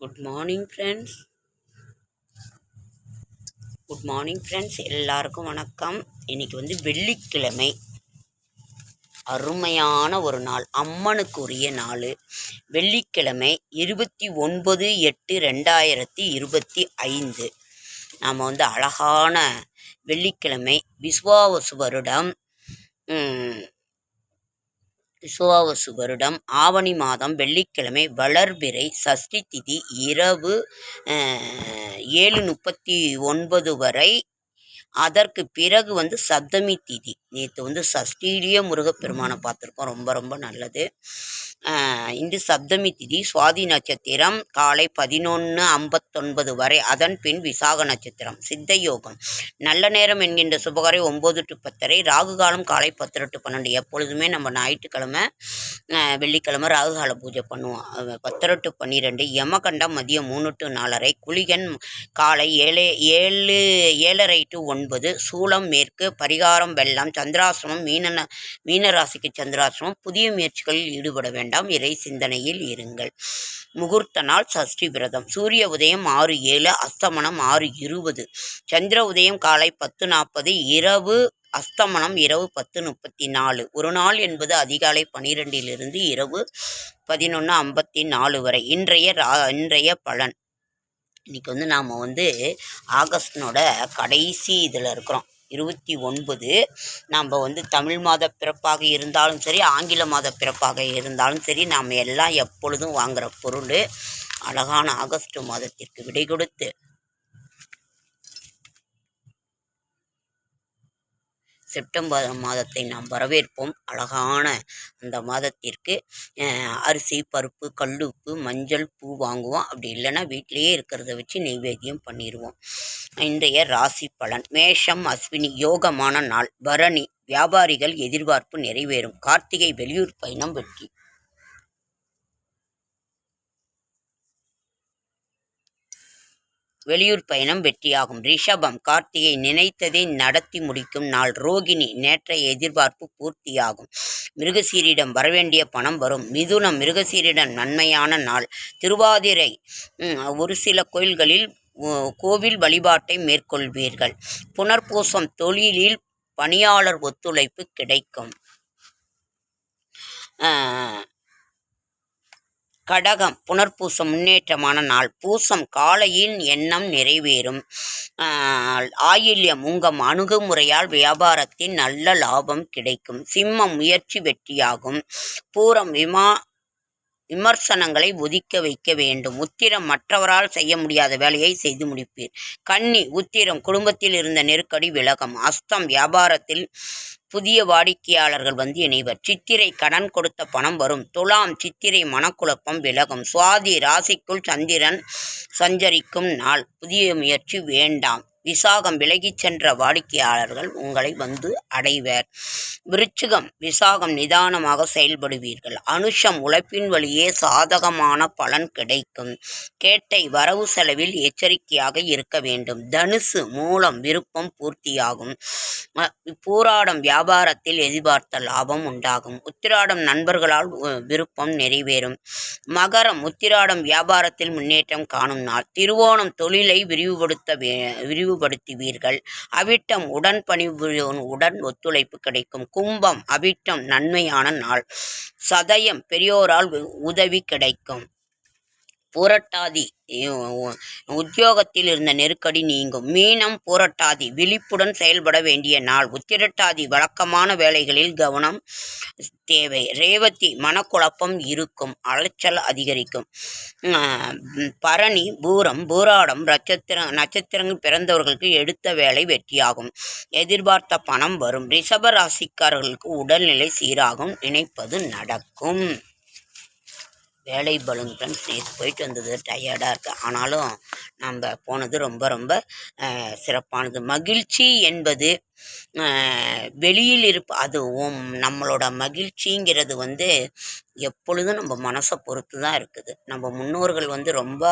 Good morning friends good morning friends எல்லாருக்கும் வணக்கம். இன்னைக்கு வந்து வெள்ளிக்கிழமை. அருமையான ஒரு நாள். அம்மனுக்கு உரிய நாள். வெள்ளிக்கிழமை இருபத்தி ஒன்பது எட்டு ரெண்டாயிரத்தி இருபத்தி ஐந்து. நாம் வந்து அழகான வெள்ளிக்கிழமை விஸ்வாவசு வருடம். விசுவாவசு வருடம் ஆவணி மாதம் வெள்ளிக்கிழமை வளர்பிறை சஷ்டி திதி இரவு ஏழு முப்பத்தி ஒன்பது வரை. அதற்கு பிறகு வந்து சப்தமி திதி. நேற்று வந்து சஷ்டியிலேயே முருகப்பெருமானை பார்த்துருக்கோம். ரொம்ப ரொம்ப நல்லது. இன்று சப்தமி திதி சுவாதி நட்சத்திரம் காலை பதினொன்று ஐம்பத்தொன்பது வரை அதன் பின் விசாக நட்சத்திரம் சித்த யோகம். நல்ல நேரம் என்கின்ற சுபகரை ஒம்பது டு பத்தரை ராகு காலம் காலை பத்து டு பன்னெண்டு எப்பொழுதுமே நம்ம ஞாயிற்றுக்கிழமை வெள்ளிக்கிழமை ராகு கால பூஜை பண்ணுவோம். பத்தரை டு பன்னிரெண்டு யமகண்டம் மதியம் மூணு டு நாலரை குளிகன் காலை ஏழு ஏழு ஏழரை டு ஒன்பது சூளம் மேற்கு பரிகாரம் வெள்ளம் சந்திராசிரமம் மீன மீனராசிக்கு சந்திராசிரமம் புதிய முயற்சிகளில் ஈடுபட வேண்டாம். இறை சிந்தனையில் இருங்கள். முகூர்த்த நாள் சஷ்டி விரதம். சூரிய உதயம் ஆறு ஏழு அஸ்தமனம் ஆறு இருபது. சந்திர உதயம் காலை பத்து நாற்பது இரவு அஸ்தமனம் இரவு பத்து முப்பத்தி நாலு. ஒரு நாள் என்பது அதிகாலை பனிரெண்டிலிருந்து இரவு பதினொன்று ஐம்பத்தி நாலு வரை. இன்றைய ரா இன்றைய பலன். இன்னைக்கு வந்து நாம் வந்து ஆகஸ்டினோட கடைசி இதில் இருக்கிறோம். இருபத்தி ஒன்பது நாம் வந்து தமிழ் மாத பிறப்பாக இருந்தாலும் சரி ஆங்கில மாத பிறப்பாக இருந்தாலும் சரி நாம் எல்லாம் எப்பொழுதும் வாங்குகிற பொருள் அழகான ஆகஸ்ட் மாதத்திற்கு விடை கொடுத்து செப்டம்பர் மாதத்தை நாம் வரவேற்போம். அழகான அந்த மாதத்திற்கு அரிசி பருப்பு கல்லுப்பு மஞ்சள் பூ வாங்குவோம். அப்படி இல்லைன்னா வீட்டிலேயே இருக்கிறத வச்சு நெய்வேத்தியம் பண்ணிடுவோம் இன்றைய ராசி பலன் மேஷம் அஸ்வினி யோகமான நாள் பரணி வியாபாரிகள் எதிர்பார்ப்பு நிறைவேறும். கார்த்திகை வெளியூர் பயணம் வெற்றி. வெளியூர் பயணம் வெற்றியாகும். ரிஷபம் கார்த்திகை நினைத்ததை நடத்தி முடிக்கும் நாள். ரோகிணி நேற்றைய எதிர்பார்ப்பு பூர்த்தியாகும். மிருகசீரிடம் வரவேண்டிய பணம் வரும். மிதுனம் மிருகசீரிடம் நன்மையான நாள். திருவாதிரை ஒரு சில கோயில்களில் கோவில் வழிபாட்டை மேற்கொள்வீர்கள். புனர்பூசம் தொழிலில் பணியாளர் ஒத்துழைப்பு கிடைக்கும். கடகம் புனர்பூசம் முன்னேற்றமான நாள். பூசம் காலையின் எண்ணம் நிறைவேறும். ஆயில்யம் உங்கம் அணுகுமுறையால் வியாபாரத்தின் நல்ல லாபம் கிடைக்கும். சிம்மம் முயற்சி வெற்றியாகும். பூரம் விமா விமர்சனங்களை ஒதுக்க வைக்க வேண்டும். உத்திரம் மற்றவரால் செய்ய முடியாத வேலையை செய்து முடிப்பீர். கன்னி உத்திரம் குடும்பத்தில் இருந்த நெருக்கடி விலகம். அஸ்தம் வியாபாரத்தில் புதிய வாடிக்கையாளர்கள் வந்து இணைவர். சித்திரை கடன் கொடுத்த பணம் வரும். துலாம் சித்திரை மனக்குழப்பம் விலகும். சுவாதி ராசிக்குள் சந்திரன் சஞ்சரிக்கும் நாள். புதிய முயற்சி வேண்டாம். விசாகம் விலகிச் சென்ற வாடிக்கையாளர்கள் உங்களை வந்து அடைவர். விருச்சிகம் விசாகம் நிதானமாக செயல்படுவீர்கள். அனுஷம் உழைப்பின் வழியே சாதகமான பலன் கிடைக்கும். கேட்டை வரவு செலவில் எச்சரிக்கையாக இருக்க வேண்டும். தனுசு மூலம் விருப்பம் பூர்த்தியாகும். ம- பூராடம் வியாபாரத்தில் எதிர்பார்த்த லாபம் உண்டாகும். உத்திராடம் நண்பர்களால் விருப்பம் நிறைவேறும். மகரம் உத்திராடம் வியாபாரத்தில் முன்னேற்றம் காணும் நாள். திருவோணம் தொழிலை விரிவுபடுத்த விரிவு தெளிவுபடுத்துவீர்கள் அவிட்டம் உடன் பணிபுரிவோன் உடன் ஒத்துழைப்பு கிடைக்கும். கும்பம் அவிட்டம் நன்மையான நாள். சதயம் பெரியோரால் உதவி கிடைக்கும். புரட்டாதி. உத்தியோகத்தில் இருந்த நெருக்கடி நீங்கும். மீனம் புரட்டாதி. விழிப்புடன் செயல்பட வேண்டிய நாள். உத்திரட்டாதி வழக்கமான வேலைகளில் கவனம் தேவை. ரேவதி மனக்குழப்பம் இருக்கும். அலைச்சல் அதிகரிக்கும். பரணி பூரம் பூராடம் நட்சத்திர நட்சத்திரங்கள் பிறந்தவர்களுக்கு எடுத்த வேலை வெற்றியாகும். எதிர்பார்த்த பணம் வரும். ரிஷப ராசிக்காரர்களுக்கு உடல்நிலை சீராகும். நினைப்பது நடக்கும். வேலை பலூன் ஃப்ரெண்ட்ஸ் நேற்று போயிட்டு வந்தது டயர்டாக இருக்கு. ஆனாலும் நம்ம போனது ரொம்ப ரொம்ப சிறப்பானது. மகிழ்ச்சி என்பது வெளியில் இருப்ப அதுவும் நம்மளோட மகிழ்ச்சிங்கிறது வந்து எப்பொழுதும் நம்ம மனசை பொறுத்து தான் இருக்குது. நம்ம முன்னோர்கள் வந்து ரொம்ப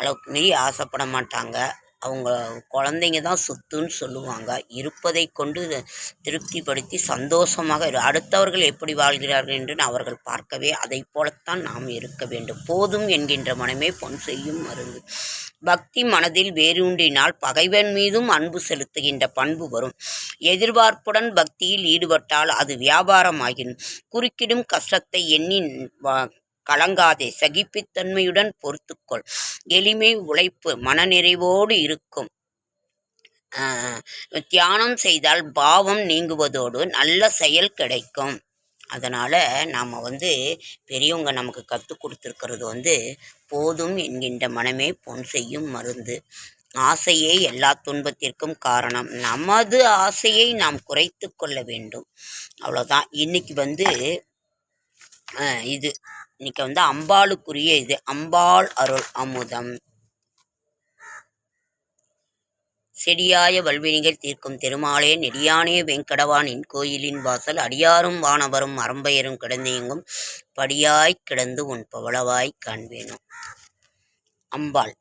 அளவுக்கு மீறி ஆசைப்பட மாட்டாங்க. அவங்க குழந்தைங்க தான் சொத்துன்னு சொல்லுவாங்க. இருப்பதை கொண்டு திருப்திப்படுத்தி சந்தோஷமாக இரு. அடுத்தவர்கள் எப்படி வாழ்கிறார்கள் என்று அவர்கள் பார்க்கவே அதை போலத்தான் நாம் இருக்க வேண்டும். போதும் என்கின்ற மனமே பொன் செய்யும் மருந்து. பக்தி மனதில் வேரூன்றினால் பகைவன் மீதும் அன்பு செலுத்துகின்ற பண்பு வரும். எதிர்பார்ப்புடன் பக்தியில் ஈடுபட்டால் அது வியாபாரமாகிடும் குறுக்கிடும் கஷ்டத்தை எண்ணி வ- கலங்காதே சகிப்புத்தன்மையுடன் பொறுத்துக்கொள். எளிமை உழைப்பு மனநிறைவோடு இருக்கும். தியானம் செய்தால் பாவம் நீங்குவதோடு நல்ல செயல் கிடைக்கும். அதனால் நாம் வந்து பெரியவங்க நமக்கு கற்றுக் கொடுத்துருக்கிறது வந்து போதும் என்கின்ற மனமே பொன் செய்யும் மருந்து. ஆசையே எல்லா துன்பத்திற்கும் காரணம். நமது ஆசையை நாம் குறைத்து கொள்ள வேண்டும். அவ்வளோதான் இன்னைக்கு வந்து இது. இன்னைக்கு வந்து அம்பாளுக்குரிய இது அம்பாள் அருள் அமுதம். செடியாய வல்வினிகள் தீர்க்கும் திருமாலே நெடியானே வெங்கடவானின் கோயிலின் வாசல் அடியாரும் வானவரும் அறம்பெயரும் கிடந்தெங்கும் படியாய் கிடந்து உன் பவளவாய் காண்பேனும். அம்பாள்.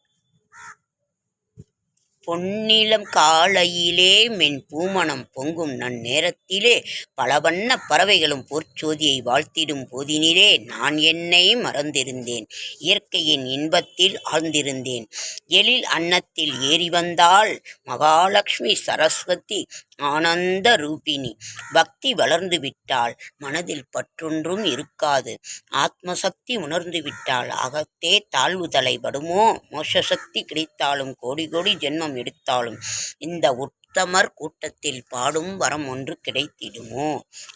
பொன்னிலம் காலையிலே மென் பூமணம் பொங்கும் நன்னேரத்திலே பல வண்ண பறவைகளும் பொற்சோதியை வாழ்த்திடும் போதினிலே நான் என்னை மறந்திருந்தேன். இயற்கையின் இன்பத்தில் ஆழ்ந்திருந்தேன். எழில் அன்னத்தில் ஏறி வந்தால் மகாலட்சுமி சரஸ்வதி ஆனந்த ரூபிணி. பக்தி வளர்ந்து விட்டால் மனதில் பற்றொன்றும் இருக்காது. ஆத்மசக்தி உணர்ந்து விட்டால் அகத்தே தாழ்வு தலைபடுமோ மோஷசக்தி கிடைத்தாலும் கோடி கோடி ஜென்மம் எடுத்தாலும் இந்த உத்தமர் கூட்டத்தில் பாடும் வரம் ஒன்று கிடைத்திடுமோ?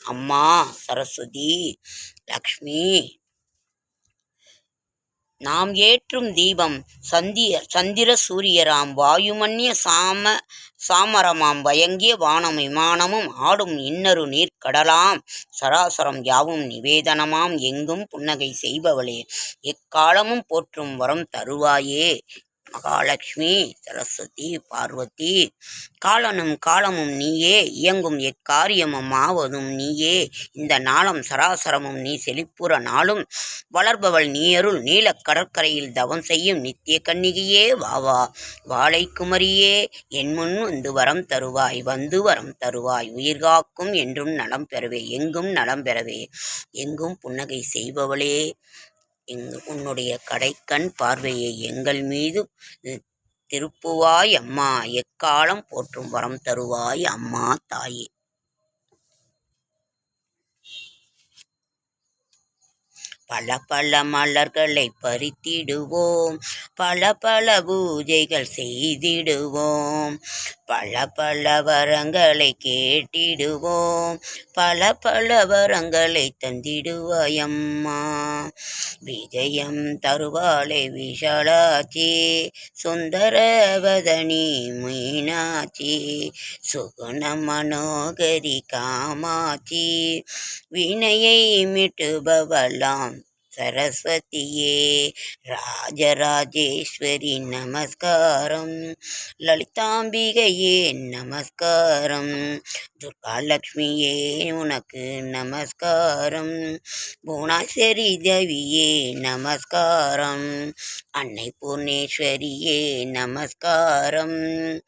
அம்மா சரஸ்வதி லக்ஷ்மி. நாம் ஏற்றும் தீபம் சந்திய சந்திர சூரியராம் வாயுமன்ய சாம சாமரமாம் வயங்கிய வானம் விமானமும் ஆடும் இன்னரு நீர்க்கடலாம். சராசரம் யாவும் நிவேதனமாம் எங்கும் புன்னகை செய்பவளே எக்காலமும் போற்றும் வரம் தருவாயே? மகாலட்சுமி சரஸ்வதி பார்வதி காலனும் காலமும் நீயே இயங்கும் எக்காரியமும் ஆவதும் நீயே இந்த நாளம் சராசரமும் நீ செழிப்புற நாளும் வளர்பவள் நீயருள் நீலக் கடற்கரையில் தவம் செய்யும் நித்திய கன்னிகையே வாவா வாழைக்குமரியே என் முன் வந்து வரம் தருவாய் வந்து வரம் தருவாய் உயிர்காக்கும் என்றும் நலம் பெறவே எங்கும் நலம் பெறவே எங்கும் புன்னகை செய்பவளே உன்னுடைய கடைக்கண் பார்வையை எங்கள் மீது திருப்புவாய் அம்மா. எக்காலம் போற்றும் வரம் தருவாய் அம்மா தாயே. பல பல மலர்களை பறித்திடுவோம். பல பல பூஜைகள் செய்திடுவோம். பல பல வரங்களை கேட்டிடுவோம். பல பல வரங்களை தந்திடுவாயம்மா. விஜயம் தருவாளே விஷாலாச்சி சுந்தரவதனி மீனாட்சி சுகுண மனோகரி காமாட்சி வினையை மிட்டுபவலாம் சரஸ்வதியே ராஜராஜேஸ்வரி நமஸ்காரம். லலிதாம்பிகையே நமஸ்காரம். துர்காலட்சுமியே உனக்கு நமஸ்காரம். புவனாஸ்வரி தேவியே நமஸ்காரம். அன்னை பூர்ணேஸ்வரியே நமஸ்காரம்.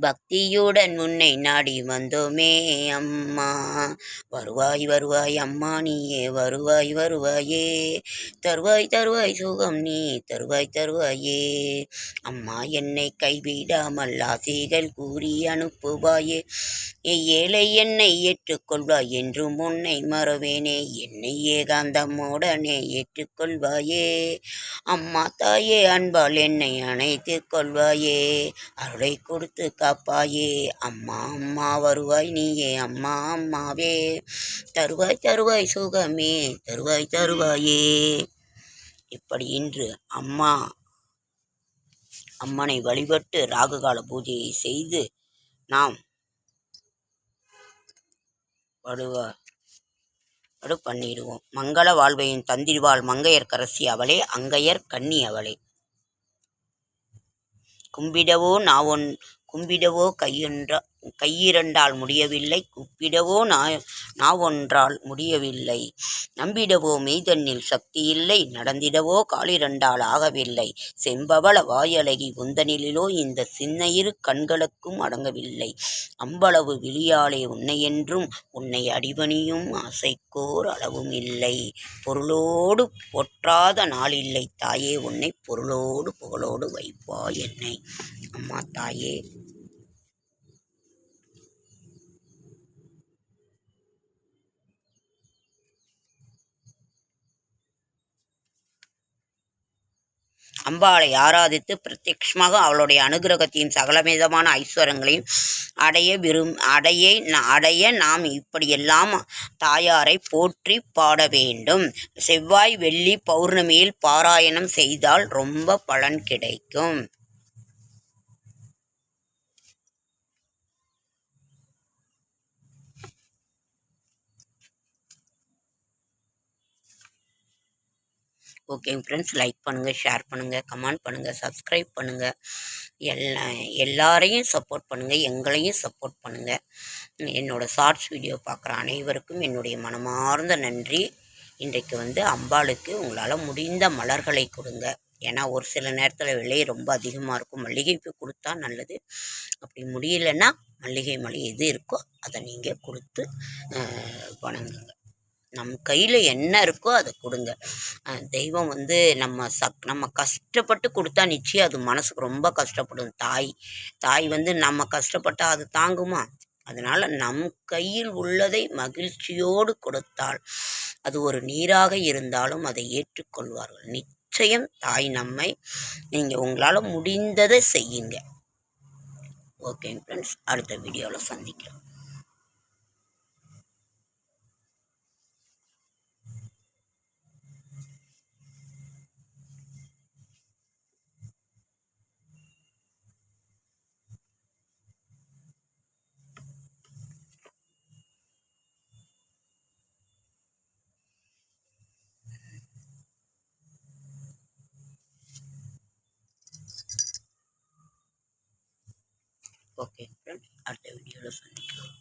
பக்தியுடன் உன்னை நாடி வந்தோமே அம்மா. வருவாய் வருவாய் அம்மா நீயே வருவாய் வருவாயே. தருவாய் தருவாய் சுகம் நீ தருவாய் தருவாயே. அம்மா என்னை கைவிடாமல் ஆசைகள் கூறி அனுப்புவாயே. ஏழை என்னை ஏற்றுக்கொள்வாய் என்றும் உன்னை மறவேனே. என்னை ஏகாந்தமுடனே ஏற்றுக்கொள்வாயே. அம்மா தாயே அன்பால் என்னை அணைத்துக் கொள்வாயே. அருளை கொடுத்து காப்பாயே அம்மா அம்மா வருவாய் நீயே அம்மா அம்மாவே. தருவாய் தருவாய் சுகமே தருவாய் தருவாயே. இப்படி இன்று அம்மா அம்மனை வழிபட்டு ராகுகால பூஜையை செய்து நாம் வடுவா வடு பண்ணிடுவோம் மங்கள வாழ்வையின் தந்திரிவாள் மங்கையர்க்கரசி அவளே அங்கையர் கன்னி அவளே. கும்பிடவோ நாவொன் கும்பிடவோ கையொன்ற கையிரண்டால் முடியவில்லை. கூப்பிடவோ நா நாவொன்றால் முடியவில்லை. நம்பிடவோ மெய்தன்னில் சக்தி இல்லை நடந்திடவோ காலிரண்டால் ஆகவில்லை. செம்பவள வாயழகி உந்தனிலோ இந்த சின்ன இரு கண்களுக்கும் அடங்கவில்லை. அம்பளவு விழியாலே உன்னையென்றும் உன்னை அடிபணியும் ஆசைக்கோர் அளவும் இல்லை பொருளோடு பொற்றாத நாளில்லை. தாயே உன்னை பொருளோடு புகழோடு வைப்பா என்னை. அம்மா தாயே. அம்பாளை ஆராதித்து பிரத்யக்ஷமாக அவளுடைய அனுகிரகத்தையும் சகலவிதமான ஐஸ்வரங்களையும் அடைய விரும் அடைய அடைய நாம் இப்படியெல்லாம் தாயாரை போற்றி பாட வேண்டும். செவ்வாய் வெள்ளி பௌர்ணமியில் பாராயணம் செய்தால் ரொம்ப பலன் கிடைக்கும். ஓகே ஃப்ரெண்ட்ஸ் லைக் பண்ணுங்கள் ஷேர் பண்ணுங்கள் கமெண்ட் பண்ணுங்கள் சப்ஸ்கிரைப் பண்ணுங்கள் எல்லா எல்லாரையும் சப்போர்ட் பண்ணுங்கள் எங்களையும் சப்போர்ட் பண்ணுங்கள் என்னோடய ஷார்ட்ஸ் வீடியோ பார்க்குற அனைவருக்கும் என்னுடைய மனமார்ந்த நன்றி. இன்றைக்கு வந்து அம்பாளுக்கு உங்களால் முடிந்த மலர்களை கொடுங்க. ஏன்னா ஒரு சில நேரத்தில் விலை ரொம்ப அதிகமாக இருக்கும். மல்லிகை கொடுத்தா நல்லது. அப்படி முடியலன்னா மல்லிகை மலை எது இருக்கோ அதை நீங்கள் கொடுத்து வணங்குங்க. நம் கையில் என்ன இருக்கோ அதை கொடுங்க. தெய்வம் வந்து நம்ம சக் நம்ம கஷ்டப்பட்டு கொடுத்தா நிச்சயம் அது மனசுக்கு ரொம்ப கஷ்டப்படும். தாய் தாய் வந்து நம்ம கஷ்டப்பட்டால் அது தாங்குமா? அதனால் நம் கையில் உள்ளதை மகிழ்ச்சியோடு கொடுத்தால் அது ஒரு நீராக இருந்தாலும் அதை ஏற்றுக்கொள்வார்கள். நிச்சயம் தாய் நம்மை நீங்கள் உங்களால் முடிந்ததை செய்யுங்க. ஓகே ஃப்ரெண்ட்ஸ் அடுத்த வீடியோவில் சந்திக்கிறோம் ஓகே ஃப்ரெண்ட்ஸ் அடுத்த வீடியோவில் சந்திக்கலாம்